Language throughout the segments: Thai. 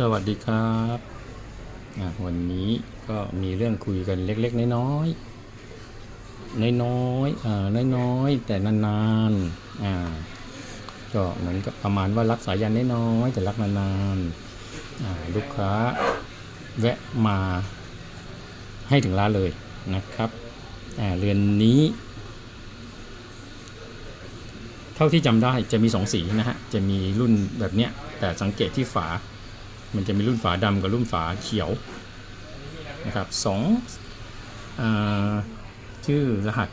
สวัสดีครับวันนี้ก็มีเรื่องคุยกันเล็กๆ น้อยๆน้อยๆอ่าน้อยๆแต่นานๆอ่าก็เหมือนกับประมาณว่ารักสายันน้อยๆแต่รักนานๆอ่าลูกค้าแวะมาให้ถึงร้านเลยนะครับอ่าเรือนนี้ เท่าที่จำได้จะมีสองสีนะฮะจะมีรุ่นแบบเนี้ยแต่สังเกตที่ฝา มันจะมีรุ่นฝาดำกับรุ่นฝาเขียวนะครับสองอชื่อรหัส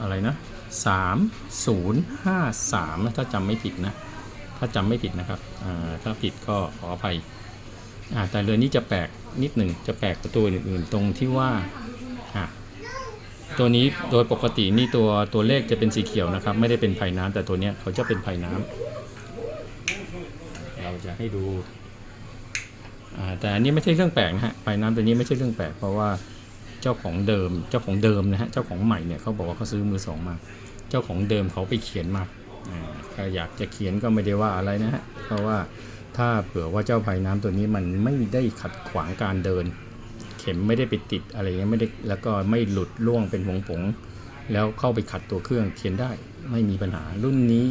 อะไรนะสามศูนย์ห้าสามถ้าจำไม่ผิดนะ ถ้าจำไม่ผิดนะครับถ้าผิดก็ขออภัยแต่เรือนนี้จะแปลกนิดหนึ่งจะแปลกกว่าตัวอื่นๆ ตรงที่ว่าตัวนี้โดยปกตินี่ตัวตัวเลขจะเป็นสีเขียวนะครับ ไม่ได้เป็นไผ่น้ำแต่ตัวเนี้ยเขาจะเป็นไผ่น้ำเราจะให้ดู แต่อันนี้ไม่ใช่เรื่องแปลกนะฮะไผ่น้ำตัวนี้ไม่ใช่เรื่องแปลกเพราะว่าเจ้าของเดิมเจ้าของเดิมนะฮะเจ้าของใหม่เนี่ยเขาบอกว่าเขาซื้อมือสองมา เจ้าของเดิมเขาไปเขียนมาถ้าอยากจะเขียนก็ไม่ได้ว่าอะไรนะฮะเพราะว่าถ้าเผื่อว่าเจ้าไผ่น้ำตัวนี้มันไม่ได้ขัดขวางการเดิน เข็มไม่ได้ไปติดอะไรเงี้ยไม่ได้แล้วก็ไม่หลุดล่วงเป็นผงผงๆแล้วเข้าไปขัดตัวเครื่องเขียนได้ไม่มีปัญหารุ่นนี้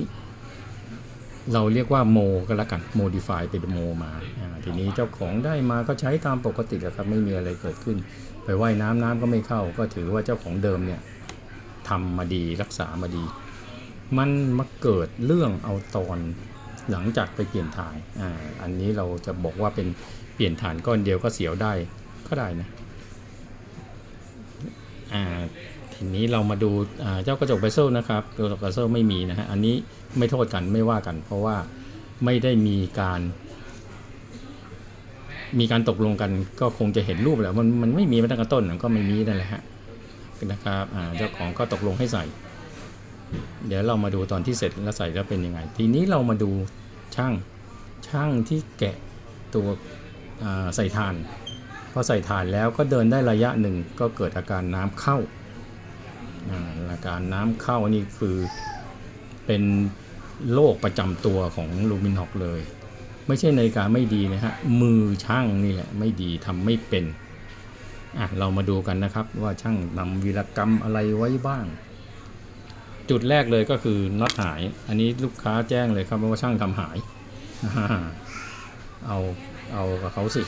เราเรียกว่าโมก็แล้วกันโมดิฟายเป็นโมมาทีนี้เจ้าของได้มาก็ใช้ตามปกติครับไม่มีอะไรเกิดขึ้น ไปว่ายน้ำน้ำก็ไม่เข้า ก็ถือว่าเจ้าของเดิมเนี่ยทำมาดีรักษามาดี มันมาเกิดเรื่องเอาตอนหลังจากไปเปลี่ยนถ่ายอ่าอันนี้เราจะบอกว่าเป็นเปลี่ยนฐานก้อนเดียวก็เสียวได้ก็ได้นะอ่า ทีนี้เรามาดูเจ้ากระจกเบเซลนะครับกระจกเบเซลไม่มีนะฮะอันนี้ไม่โทษกันไม่ว่ากัน เพราะว่าไม่ได้มีการ มีการตกลงกันก็คงจะเห็นรูปแหละมันมันไม่มีมาตั้งแต่ต้นก็ไม่มีนั่นแหละฮะนะครับเจ้าของก็ตกลงให้ใส่ เดี๋ยวเรามาดูตอนที่เสร็จแล้วใส่แล้วเป็นยังไง ทีนี้เรามาดูช่างช่างที่แกะตัวใส่ถ่านพอใส่ถ่านแล้วก็เดินได้ระยะหนึ่งก็เกิดอาการน้ำเข้า อ่าอาการน้ำเข้านี่คือเป็นโรคประจำตัวของลูมินฮอกเลย ไม่ใช่นาฬิกาไม่ดีนะฮะ มือช่างนี่แหละไม่ดีทำไม่เป็นอะเรามาดูกันนะครับว่าช่างนำวีรกรรมอะไรไว้บ้าง จุดแรกเลยก็คือน็อตหาย อันนี้ลูกค้าแจ้งเลยครับว่าช่างทำหาย เอาเอากับเขาสิ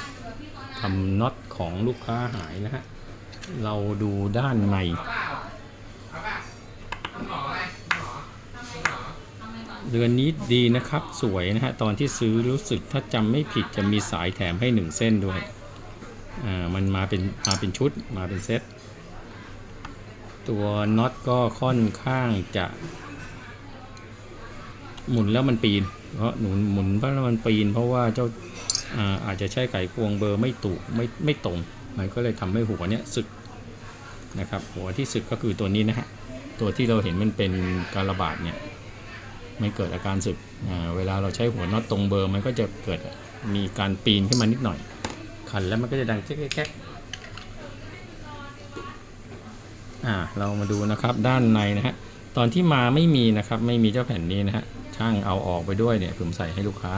ทำน็อตของลูกค้าหายนะฮะ เราดูด้านใน เรือนนี้ดีนะครับ สวยนะฮะ ตอนที่ซื้อรู้สึกถ้าจำไม่ผิดจะมีสายแถมให้หนึ่งเส้นด้วย อ่า มันมาเป็นมาเป็นชุดมาเป็นเซ็ต ตัวน็อตก็ค่อนข้างจะ หมุนแล้วมันปีน เพราะหนุนหมุนเพราะแล้วมันปีน เพราะว่าเจ้าอ่าอาจจะใช้ไขควงเบอร์ไม่ถูกไม่ไม่ตรง มันก็เลยทำให้หัวเนี้ยสึกนะครับ หัวที่สึกก็คือตัวนี้นะฮะ ตัวที่เราเห็นมันเป็นการระบาดเนี่ย ไมันเกิดอาการสึกเวลาเราใช้หัวน็อตตรงเบอร์มันก็จะเกิดมีการปีนขึ้นมานิดหน่อย ขันแล้วมันก็จะดังแก๊กแก๊กอ่าเรามาดูนะครับด้านในนะฮะตอนที่มาไม่มีนะครับไม่มีเจ้าแผ่นนี้นะฮะช่างเอาออกไปด้วยเนี่ยผมใส่ให้ลูกค้า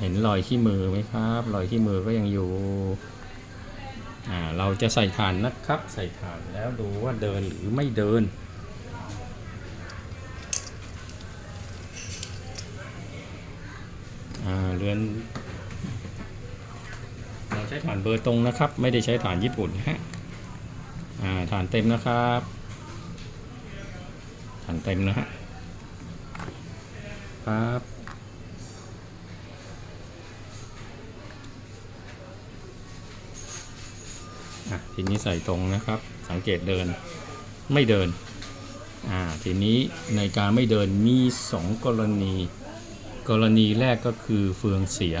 เห็นรอยขี้มือไหมครับรอยขี้มือก็ยังอยู่อ่าเราจะใส่ฐานนะครับ ใส่ฐานแล้วดูว่าเดินหรือไม่เดิน อ่า เรือนเราใช้ฐานเบอร์ตรงนะครับ ไม่ได้ใช้ฐานญี่ปุ่นนะฮะฐานเต็มนะครับฐานเต็มนะฮะครับทีนี้ใส่ตรงนะครับ สังเกตเดินไม่เดินอ่าทีนี้ในการไม่เดินมี 2 กรณี กรณีแรกก็คือเฟืองเสีย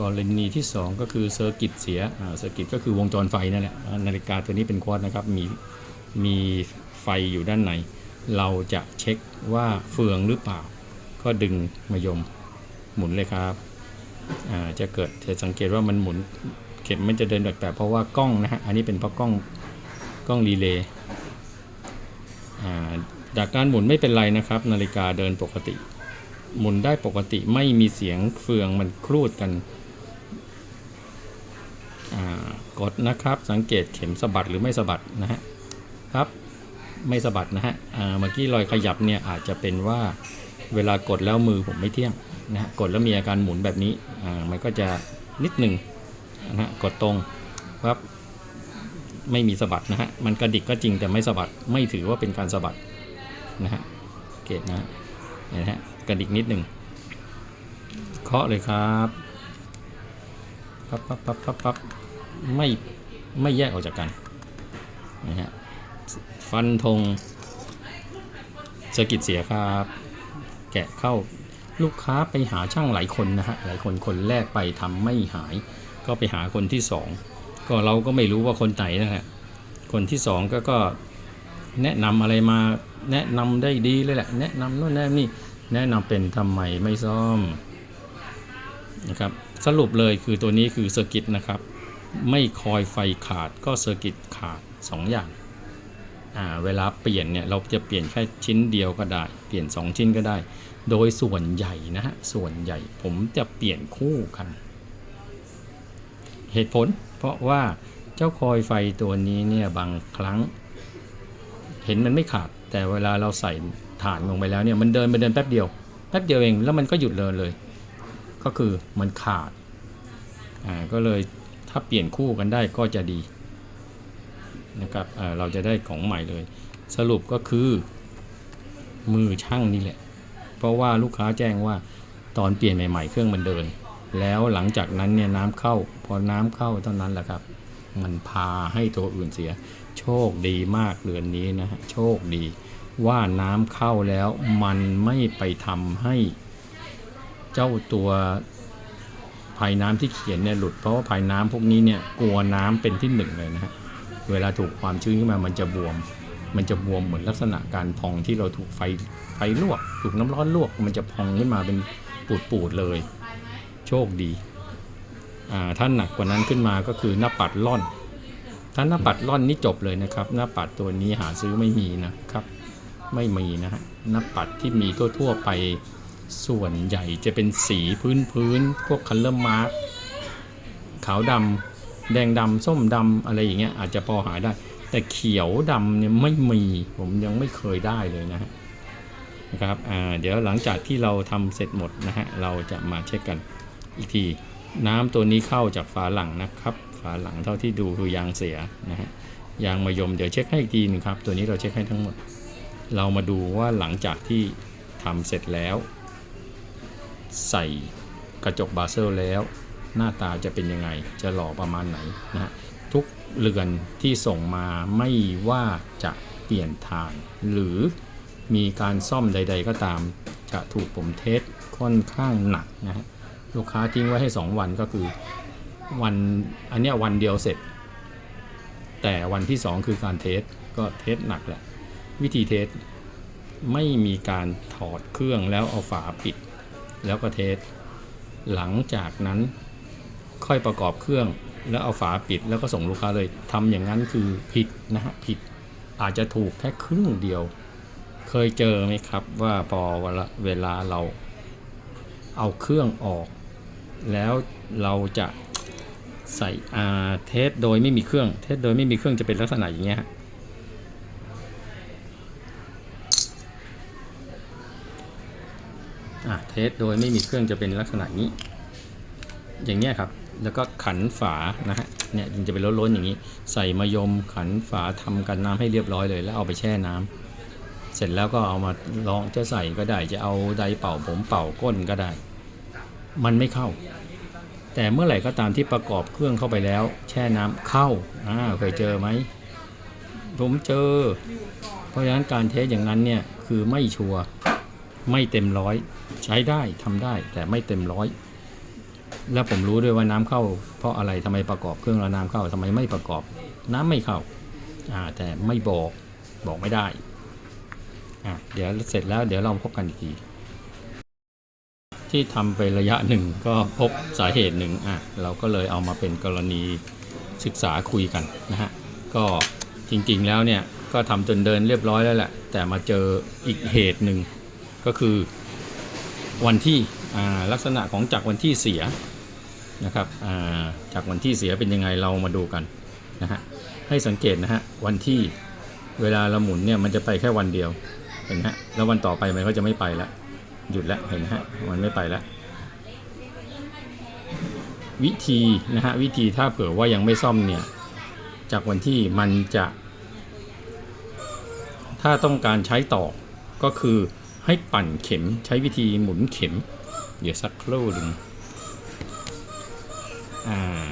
กรณีที่ 2 ก็คือเซอร์กิตเสียเซอร์กิตก็คือวงจรไฟนั่นแหละนาฬิกาตัวนี้เป็นควอดนะครับมีมีไฟอยู่ด้านใน เราจะเช็คว่าเฟืองหรือเปล่า ก็ดึงมายมหมุนเลยครับจะเกิดจะสังเกตว่ามันหมุนเข็มมันจะเดินแปลกๆเพราะว่ากล้องนะฮะอันนี้เป็นเพราะกล้องกล้องรีเลย์จากการหมุนไม่เป็นไรนะครับ นาฬิกาเดินปกติ หมุนได้ปกติไม่มีเสียงเฟืองมันครูดกันกดนะครับสังเกตเข็มสะบัดหรือไม่สะบัดนะฮะครับไม่สะบัดนะฮะเมื่อกี้รอยขยับเนี่ยอาจจะเป็นว่าเวลากดแล้วมือผมไม่เที่ยงนะฮะกดแล้วมีอาการหมุนแบบนี้มันก็จะนิดหนึ่งนะฮะกดตรงครับไม่มีสะบัดนะฮะมันกระดิกก็จริงแต่ไม่สะบัดไม่ถือว่าเป็นการสะบัดนะฮะเกตนะฮะเห็นไหมฮะ กระดิกนิดหนึ่งเคาะเลยครับปั๊บปั๊บปั๊บปั๊บปั๊บไม่ไม่แยกออกจากกันนะฮะฟันธงสะกิดเสียครับ แกะเข้าลูกค้าไปหาช่างหลายคนนะฮะหลายคนคนแรกไปทำไม่หาย ก็ไปหาคนที่สองก็เราก็ไม่รู้ว่าคนไหนนะฮะคนที่สองก็ก็แนะนำอะไรมาแนะนำได้ดีเลยแหละ แนะนำโน่นแนะนี่ แนะนำเป็นทำไมไม่ซ่อมนะครับสรุปเลยคือตัวนี้คือเซอร์กิตนะครับ ไม่คอยไฟขาดก็เซอร์กิตขาด 2 อย่างอ่าเวลาเปลี่ยนเนี่ยเราจะเปลี่ยนแค่ชิ้นเดียวก็ได้ เปลี่ยน 2 ชิ้นก็ได้ โดยส่วนใหญ่นะฮะส่วนใหญ่ผมจะเปลี่ยนคู่กัน เหตุผล เพราะว่าเจ้าคอยไฟตัวนี้เนี่ยบางครั้ง เห็นมันไม่ขาด แต่เวลาเราใส่ ฐานลงไปแล้วเนี่ยมันเดินไปเดินแป๊บเดียวแป๊บเดียวเองแล้วมันก็หยุดเดินเลย ก็คือมันขาดอ่าก็เลยถ้าเปลี่ยนคู่กันได้ก็จะดีนะครับเราจะได้ของใหม่เลย สรุปก็คือมือช่างนี่แหละ เพราะว่าลูกค้าแจ้งว่าตอนเปลี่ยนใหม่ ๆ เครื่องมันเดิน แล้วหลังจากนั้นเนี่ยน้ำเข้า พอน้ำเข้าเท่านั้นแหละครับ มันพาให้ตัวอื่นเสีย โชคดีมากเรือนนี้นะฮะโชคดี ว่าน้ำเข้าแล้วมันไม่ไปทำให้เจ้าตัวภายน้ำที่เขียนเนี่ยหลุด เพราะว่าภายน้ำพวกนี้เนี่ยกลัวน้ำเป็นที่หนึ่งเลยนะฮะเวลาถูกความชื้นขึ้นมามันจะบวม มันจะบวมเหมือนลักษณะการพองที่เราถูกไฟไฟลวก ถูกน้ำร้อนลวก มันจะพองขึ้นมาเป็นปูดๆเลย โชคดีอ่าถ้าหนักกว่านั้นขึ้นมาก็คือหน้าปัดล่อน ถ้าหน้าปัดล่อนนี่จบเลยนะครับ หน้าปัดตัวนี้หาซื้อไม่มีนะครับ ไม่มีนะฮะหน้าปัดที่มีทั่วไปส่วนใหญ่จะเป็นสีพื้นพื้นๆพวกคัลเลอร์มาร์กขาวดำแดงดำส้มดำอะไรอย่างเงี้ยอาจจะพอหาได้ แต่เขียวดำเนี่ยไม่มีผมยังไม่เคยได้เลยนะฮะนะครับอ่าเดี๋ยวหลังจากที่เราทำเสร็จหมดนะฮะเราจะมาเช็คกันอีกที น้ำตัวนี้เข้าจากฝาหลังนะครับ ฝาหลังเท่าที่ดูคือยางเสียนะฮะยางมายมเดี๋ยวเช็คให้อีกทีนึงครับ ตัวนี้เราเช็คให้ทั้งหมด เรามาดูว่าหลังจากที่ทำเสร็จแล้ว ใส่กระจกบาเซลแล้ว หน้าตาจะเป็นยังไง จะหล่อประมาณไหนนะฮะทุกเรือนที่ส่งมาไม่ว่าจะเปลี่ยนทาง หรือมีการซ่อมใด ๆ ก็ตาม จะถูกผมเทสค่อนข้างหนักนะฮะลูกค้าทิ้งไว้ให้ 2 วันก็คือวันอันเนี้ยวันเดียวเสร็จ แต่วันที่ 2 คือการเทสก็เทสหนักแหละ วิธีเทสไม่มีการถอดเครื่องแล้วเอาฝาปิด แล้วก็เทสหลังจากนั้นค่อยประกอบเครื่องแล้วเอาฝาปิดแล้วก็ส่งลูกค้าเลยทำอย่างนั้นคือผิดนะฮะผิดอาจจะถูกแค่ครึ่งเดียว เคยเจอไหมครับว่าพอเวลาเราเอาเครื่องออก แล้วเราจะใส่อ่าเทสโดยไม่มีเครื่อง เทสโดยไม่มีเครื่องจะเป็นลักษณะอย่างเงี้ยฮะ อะ เทสโดยไม่มีเครื่องจะเป็นลักษณะนี้ อย่างเงี้ยครับ แล้วก็ขันฝานะฮะ เนี่ยจะเป็นล้นๆอย่างนี้ ใส่มายมขันฝาทำกันน้ำให้เรียบร้อยเลย แล้วเอาไปแช่น้ำเสร็จแล้วก็เอามาลองจะใส่ก็ได้ จะเอาไดเป่าผมเป่าก้นก็ได้ มันไม่เข้า แต่เมื่อไหร่ก็ตามที่ประกอบเครื่องเข้าไปแล้ว แช่น้ำเข้า อ่าเคยเจอไหมผมเจอ เพราะฉะนั้นการเทสอย่างนั้นเนี่ยคือไม่ชัวร์ ไม่เต็มร้อย ใช้ได้ทำได้แต่ไม่เต็มร้อย แล้วผมรู้ด้วยว่าน้ำเข้า เพราะอะไรทำไมประกอบเครื่องแล้วน้ำเข้าทำไมไม่ประกอบ น้ำไม่เข้าอ่าแต่ไม่บอกบอกไม่ได้อะเดี๋ยวเสร็จแล้วเดี๋ยวเราพบกันอีกทีที่ทำไประยะหนึ่งก็พบสาเหตุหนึ่งอะเราก็เลยเอามาเป็นกรณีศึกษาคุยกันนะฮะก็จริงๆแล้วเนี่ยก็ทำจนเดินเรียบร้อยแล้วแหละแต่มาเจออีกเหตุหนึ่ง ก็คือวันที่ลักษณะของจากวันที่เสียนะครับาจากวันที่เสียเป็นยังไงเรามาดูกันนะฮะให้สังเกตนะฮะวันที่เวลาเราหมุนเนี่ยมันจะไปแค่วันเดียวเห็นไหมฮะแล้ววันต่อไปมันก็จะไม่ไปแล้วหยุดแล้วเห็นไหมฮะมันไม่ไปแล้ววิธีนะฮะวิธีถ้าเผื่อว่ายังไม่ซ่อมเนี่ยจากวันที่มันจะ ถ้าต้องการใช้ต่อก็คือ ให้ปั่นเข็มใช้วิธีหมุนเข็ม เดี๋ยวสักครู่หนึ่งอ่า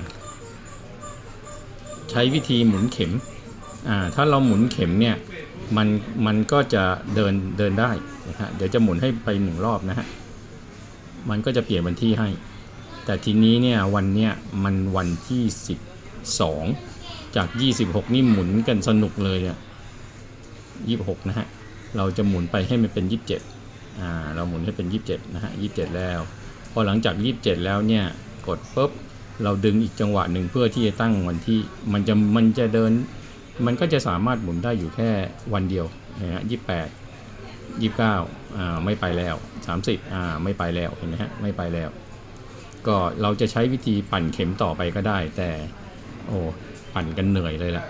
ใช้วิธีหมุนเข็มอ่าถ้าเราหมุนเข็มเนี่ยมันมันก็จะเดินเดินได้นะฮะเดี๋ยวจะหมุนให้ไปหนึ่งรอบนะฮะมันก็จะเปลี่ยนวันที่ให้ แต่ทีนี้เนี่ยวันเนี้ยมันวันที่ 12 จาก 26 นี่หมุนกันสนุกเลยเนี่ย26 นะฮะ เราจะหมุนไปให้มันเป็น 27อ่าเราหมุนให้เป็น 27 นะฮะ 27 แล้ว พอหลังจาก 27 แล้วเนี่ย กดปุ๊บ เราดึงอีกจังหวะหนึ่งเพื่อที่จะตั้งวันที่ มันจะ มันจะเดิน มันก็จะสามารถหมุนได้อยู่แค่วันเดียวนะฮะ28 29อ่าไม่ไปแล้ว 30อ่าไม่ไปแล้ว เห็นไหมฮะ ไม่ไปแล้ว ก็เราจะใช้วิธีปั่นเข็มต่อไปก็ได้ แต่ โอ้ ปั่นกันเหนื่อยเลยล่ะ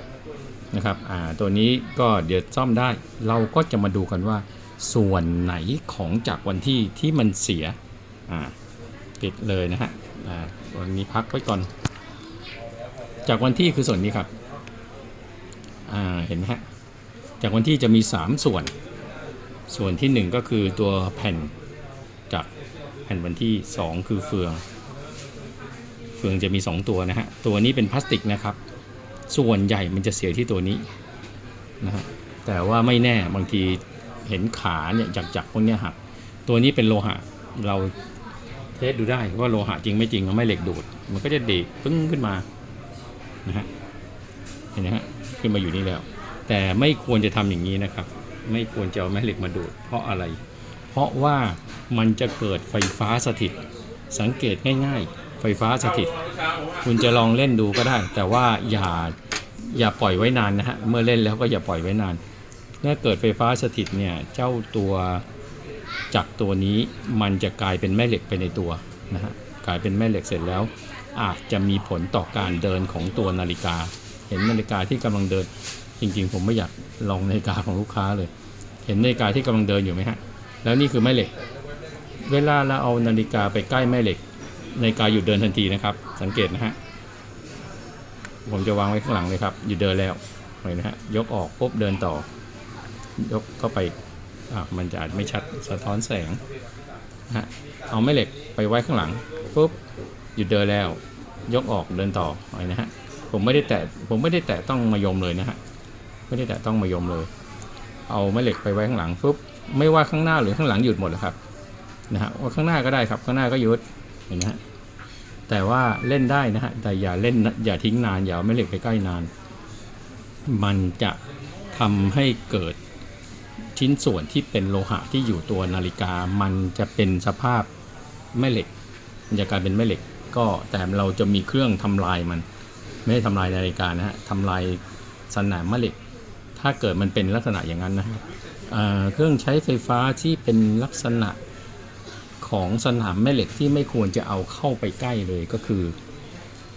นะครับอ่าตัวนี้ก็เดี๋ยวซ่อมได้ เราก็จะมาดูกันว่า ส่วนไหนของจากวันที่ที่มันเสียอ่าปิดเลยนะฮะอ่าวันนี้พักไว้ก่อน จากวันที่คือส่วนนี้ครับอ่าเห็นไหมฮะจากวันที่จะมี 3 ส่วน ส่วนทีหนึ่1 ก็คือตัวแผ่นจากแผ่นวันที่ 2 คือเฟือง เฟืองจะมี 2 ตัวนะฮะตัวนี้เป็นพลาสติกนะครับ ส่วนใหญ่มันจะเสียที่ตัวนี้นะฮะแต่ว่าไม่แน่บางทีเห็นขาเนี่ยจากจากพวกนี้หักตัวนี้เป็นโลหะเราเทสดูได้ว่าโลหะจริงไม่จริงไม่เหล็กดูด มันก็จะดีปึ้งขึ้นมานะฮะเห็นไหมฮะขึ้นมาอยู่นี่แล้ว แต่ไม่ควรจะทำอย่างนี้นะครับ ไม่ควรจะเอาแม่เหล็กมาดูด เพราะอะไร เพราะว่ามันจะเกิดไฟฟ้าสถิตสังเกตง่าย ๆ ไฟฟ้าสถิต คุณจะลองเล่นดูก็ได้ แต่ว่าอย่าอย่าปล่อยไว้นานนะฮะ เมื่อเล่นแล้วก็อย่าปล่อยไว้นานถ้าเกิดไฟฟ้าสถิตเนี่ยเจ้าตัวจักรตัวนี้มันจะกลายเป็นแม่เหล็กไปในตัวนะฮะกลายเป็นแม่เหล็กเสร็จแล้ว อาจจะมีผลต่อการเดินของตัวนาฬิกา เห็นนาฬิกาที่กำลังเดินจริงๆ ผมไม่อยากลองนาฬิกาของลูกค้าเลย เห็นนาฬิกาที่กำลังเดินอยู่ไหมฮะแล้วนี่คือแม่เหล็ก เวลาเราเอานาฬิกาไปใกล้แม่เหล็ก นาฬิกาหยุดเดินทันทีนะครับ สังเกตนะฮะผมจะวางไว้ข้างหลังเลยครับหยุดเดินแล้วเห็นนะฮะยกออกปุ๊บเดินต่อ ยกเข้าไปอะมันจะอาจไม่ชัดสะท้อนแสงนะฮะเอาแม่เหล็กไปไว้ข้างหลังปุ๊บหยุดเดินแล้ว ยกออกเดินต่อไปนะฮะผมไม่ได้แตะผมไม่ได้แตะต้องมายมเลยนะฮะไม่ได้แตะต้องมายมเลย เอาแม่เหล็กไปไว้ข้างหลังปุ๊บไม่ว่าข้างหน้าหรือข้างหลังหยุดหมดเลยครับนะฮะว่าข้างหน้าก็ได้ครับข้างหน้าก็หยุด เห็นไหมฮะแต่ว่าเล่นได้นะฮะแต่อย่าเล่นอย่าทิ้งนานอย่าเอาแม่เหล็กไปใกล้นาน มันจะทำให้เกิดชิ้นส่วนที่เป็นโลหะที่อยู่ตัวนาฬิกา มันจะเป็นสภาพแม่เหล็กมันจะกลายเป็นแม่เหล็ก ก็แต่เราจะมีเครื่องทำลายมัน ไม่ได้ทำลายนาฬิกานะฮะทำลายสนามแม่เหล็ก ถ้าเกิดมันเป็นลักษณะอย่างนั้นนะครับเอ่อเครื่องใช้ไฟฟ้าที่เป็นลักษณะ ของสนามแม่เหล็กที่ไม่ควรจะเอาเข้าไปใกล้เลยก็คือ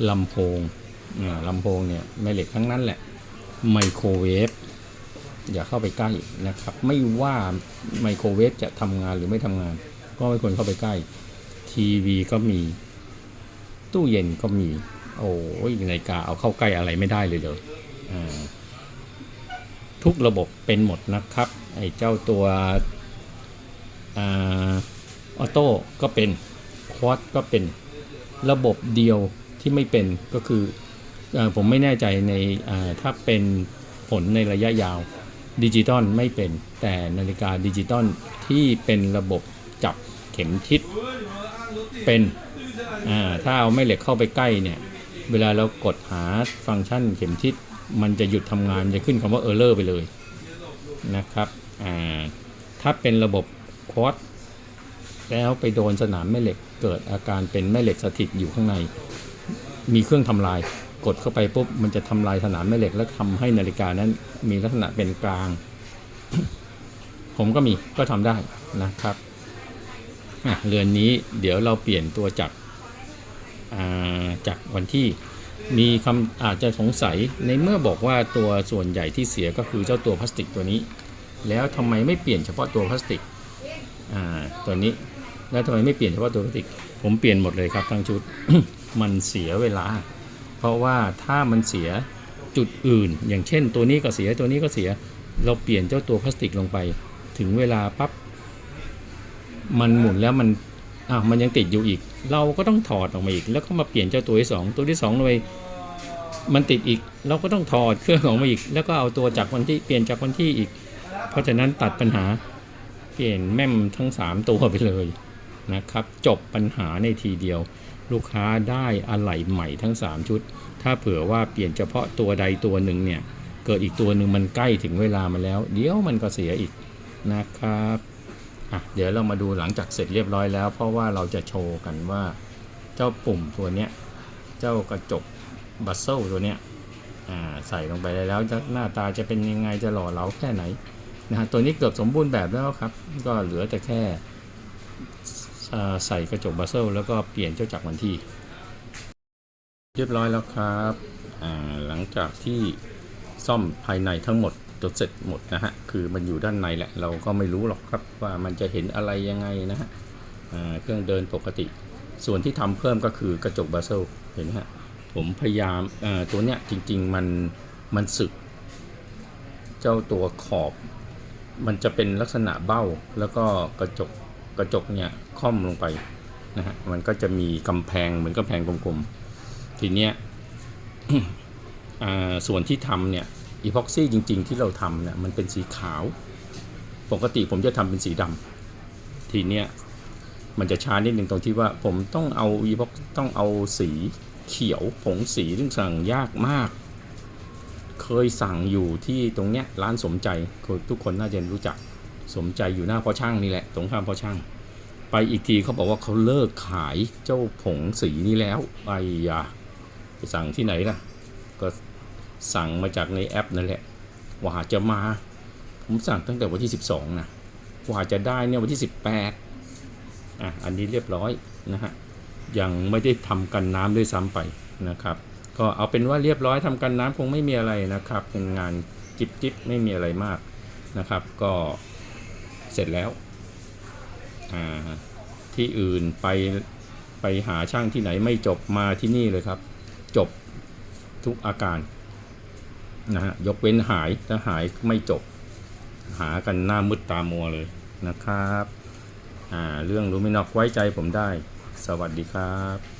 ลำโพงลำโพงเนี่ยแม่เหล็กทั้งนั้นแหละไมโครเวฟอย่าเข้าไปใกล้นะครับ ไม่ว่าไมโครเวฟจะทำงานหรือไม่ทำงาน ก็ไม่ควรเข้าไปใกล้ ทีวีก็มี ตู้เย็นก็มี โอ้ยนาฬิกาเอาเข้าใกล้อะไรไม่ได้เลยเลยอ่าทุกระบบเป็นหมดนะครับ ไอ้เจ้าตัวอ่า ออโต้ก็เป็นควอดก็เป็นระบบเดียวที่ไม่เป็นก็คืออผมไม่แน่ใจในถ้าเป็นผลในระยะยาวดิจิตอลไม่เป็น แต่นาฬิกาดิจิตอลที่เป็นระบบจับเข็มทิศเป็นถ้าเอาไม่เหล็กเข้าไปใกล้เนี่ยเวลาเรากดหาฟังก์ชันเข็มทิศมันจะหยุดทำงานจะขึ้นคำว่า error ไปเลยนะครับถ้าเป็นระบบควอด แล้วไปโดนสนามแม่เหล็กเกิดอาการเป็นแม่เหล็กสถิตอยู่ข้างใน มีเครื่องทำลายกดเข้าไปปุ๊บมันจะทำลายสนามแม่เหล็กแล้วทำให้นาฬิกานั้นมีลักษณะเป็นกลาง ผมก็มีก็ทำได้นะครับเรือนนี้เดี๋ยวเราเปลี่ยนตัวจักาจากวันที่มีคำอาจจะสงสัยในเมื่อบอกว่าตัวส่วนใหญ่ที่เสียก็คือเจ้าตัวพลาสติกตัวนี้ แล้วทำไมไม่เปลี่ยนเฉพาะตัวพลาสติกตัวนี้ แล้วทำไมไม่เปลี่ยนเฉพาะตัวพลาสติก ผมเปลี่ยนหมดเลยครับทั้งชุด มันเสียเวลา เพราะว่าถ้ามันเสียจุดอื่น อย่างเช่น ตัวนี้ก็เสียตัวนี้ก็เสีย เราเปลี่ยนเจ้าตัวพลาสติกลงไป ถึงเวลาปั๊บมันหมุนแล้วมันอะมันยังติดอยู่อีก เราก็ต้องถอดออกมาอีก แล้วก็มาเปลี่ยนเจ้าตัวที่สองตัวที่สองเลยมันติดอีก เราก็ต้องถอดเครื่องออกมาอีก แล้วก็เอาตัวจากวันที่เปลี่ยนจากวันที่อีก เพราะฉะนั้นตัดปัญหาเปลี่ยนแม่มทั้ง 3 ตัวไปเลย นะครับ จบปัญหาในทีเดียว ลูกค้าได้อะไหล่ใหม่ทั้ง 3 ชุด ถ้าเผื่อว่าเปลี่ยนเฉพาะตัวใดตัวหนึ่งเนี่ย เกิดอีกตัวหนึ่งมันใกล้ถึงเวลามาแล้ว เดี๋ยวมันก็เสียอีกนะครับอะเดี๋ยวเรามาดูหลังจากเสร็จเรียบร้อยแล้ว เพราะว่าเราจะโชว์กันว่าเจ้าปุ่มตัวเนี้ยเจ้ากระจกบัสเซลตัวเนี้ยอ่าใส่ลงไปได้แล้วจะหน้าตาจะเป็นยังไงจะหล่อเหลาแค่ไหนนะฮะตัวนี้เกือบสมบูรณ์แบบแล้วครับ ก็เหลือแต่แค่ ใส่กระจกบัสเซลแล้วก็เปลี่ยนเจ้าจักรวันที่ เรียบร้อยแล้วครับหลังจากที่ซ่อมภายในทั้งหมดจนเสร็จหมดนะฮะคือมันอยู่ด้านในแหละเราก็ไม่รู้หรอกครับว่ามันจะเห็นอะไรยังไงนะฮะเครื่องเดินปกติ ส่วนที่ทำเพิ่มก็คือกระจกบาเซลเห็นไหมฮะผมพยายามตัวเนี้ยจริง ๆ มันมันสึก เจ้าตัวขอบ มันจะเป็นลักษณะเบ้าแล้วก็กระจกกระจกเนี่ย ค่อมลงไปนะฮะมันก็จะมีกำแพงเหมือนกำแพงกลมๆ ทีเนี้ยส่วนที่ทำเนี่ยอีพ็อกซี่จริง ๆ ที่เราทำเนี่ยมันเป็นสีขาว ปกติผมจะทำเป็นสีดำทีเนี้ยมันจะช้านิดนึงตรงที่ว่าผมต้องเอาอีพ็อกต้องเอาสีเขียวผงสีซึ่งสั่งยากมาก เคยสั่งอยู่ที่ตรงเนี้ยร้านสมใจทุกคนน่าจะรู้จักสมใจอยู่หน้าพ่อช่างนี่แหละ ตรงข้ามพ่อช่าง ไปอีกทีเขาบอกว่าเขาเลิกขายเจ้าผงสีนี้แล้วไอ้ยาไปสั่งที่ไหนล่ะ ก็สั่งมาจากในแอปนั่นแหละกว่าจะมา ผมสั่งตั้งแต่วันที่ 12นะกว่าจะได้เนี่ยวันที่ 18อะอันนี้เรียบร้อยนะฮะยังไม่ได้ทำกันน้ำด้วยซ้ำไปนะครับ ก็เอาเป็นว่าเรียบร้อยทำกันน้ำคงไม่มีอะไรนะครับ เป็นงานจิบจิบไม่มีอะไรมากนะครับ ก็เสร็จแล้ว ที่อื่นไปไปหาช่างที่ไหนไม่จบมาที่นี่เลยครับ จบทุกอาการนะฮะยกเว้นหายถ้าหายไม่จบ หากันหน้ามืดตามัวเลยนะครับ อ่า เรื่องรู้ไม่นอกไว้ใจผมได้ สวัสดีครับ